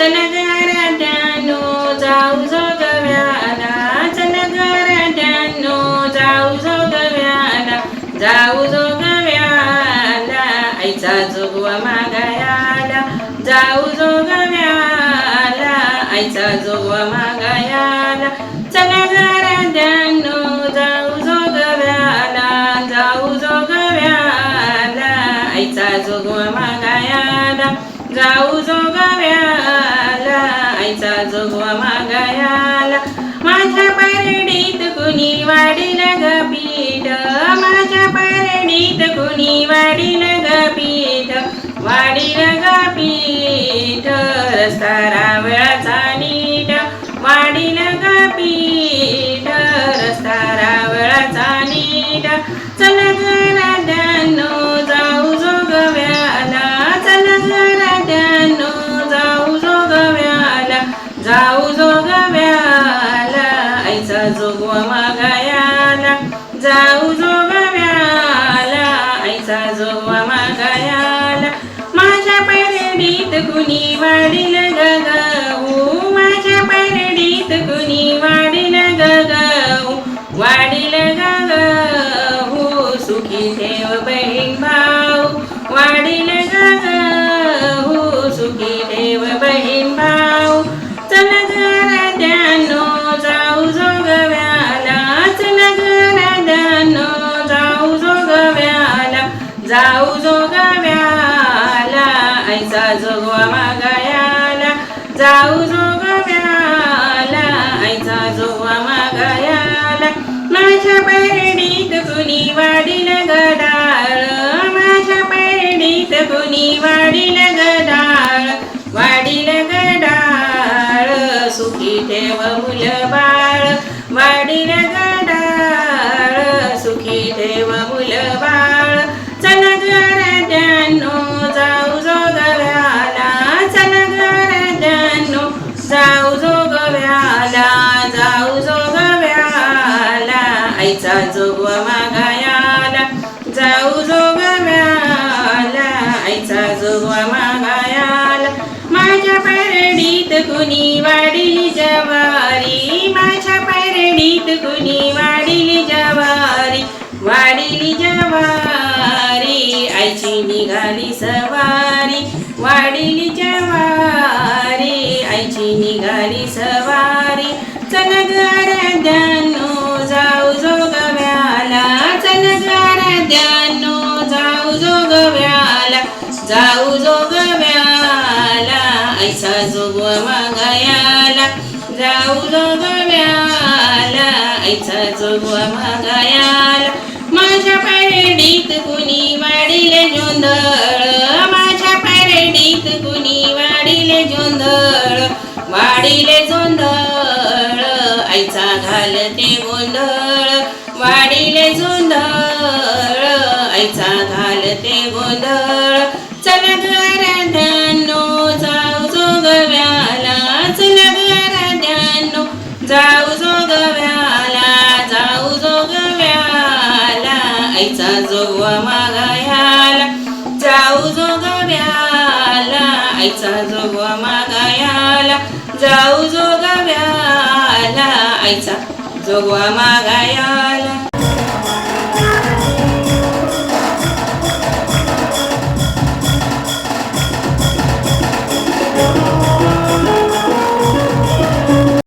चल गराट्यानो जाऊ जोगव्याला चल गराट्यानो जाऊ जोगव्याला जाऊ जोगव्याला आईचा जोगवा मागायाला जाऊ जोगव्याला आईचा जोगवा मागायाला चल जाऊ जोगव्याला आईचा जोगवा मागायाला. माझ्या परडीत कुणी वाढील ग पीठ माझ्या परडीत कुणी वाढील ग पीठ वाढील ग पीठ रस्ता रावळाचा नीट. वाढील ग पीठ रस्ता रावळाचा नीट. चल घराद्यानो जाऊ जोगव्याला आईचा जोगवा मागायाला. जाऊ जोगव्याला आईचा जोगवा मागायाला. माझ्या परडीत कुणी वाढील गगाऊ? माझ्या परडीत कुणी वाढील गगाऊ? वाढील गगाऊ सुखी ठेव बहीण भाऊ. वाढील जाऊ जोगव्याला ऐसा जोगवा मागायाला. जाऊ जोगव्याला ऐसा जोगवा मागायाला. माझ्या पैरणीत कुणी वाढील गडाळ. माझ्या पैरणीत कुणी वाढील गडाळ. वाढील गडाळ सुखी ठेव मुल बाळ. वाढील जाऊ जोगव्याला जाऊ जोगव्याला आईचा जोगवा मागायाला. जाऊ जोगव्याला आईचा जोगवा मागायाला. माझ्या परडीत कुणी वाडी जवारी? माझ्या परडीत कुणी वाडी जवारी? वाडी जवारी आईची निघाली सवारी. वाढीली जवारी आईची निघाली सवारी. चल घराद्यानो जाऊ जोगव्याला चल घराद्यानो जाऊ जोगव्याला जाऊ जोगव्याला ऐसा जोगवा मागायाला. जाऊ जोगव्याला ऐसा जोगवा मागायाला. माझ्या परडीत कुणी वाढीले जोंधळ वाडीत कुणी वाडीले जोंधळ वाडीले जोंधळ आईचा घालते गोंधळ वाडीले जोंधळ आईचा घालते गोंधळ. चल घराद्यानो आईचा जोगवा मागायाला जाऊ जोगव्याला आईचा जोगवा मागायाला.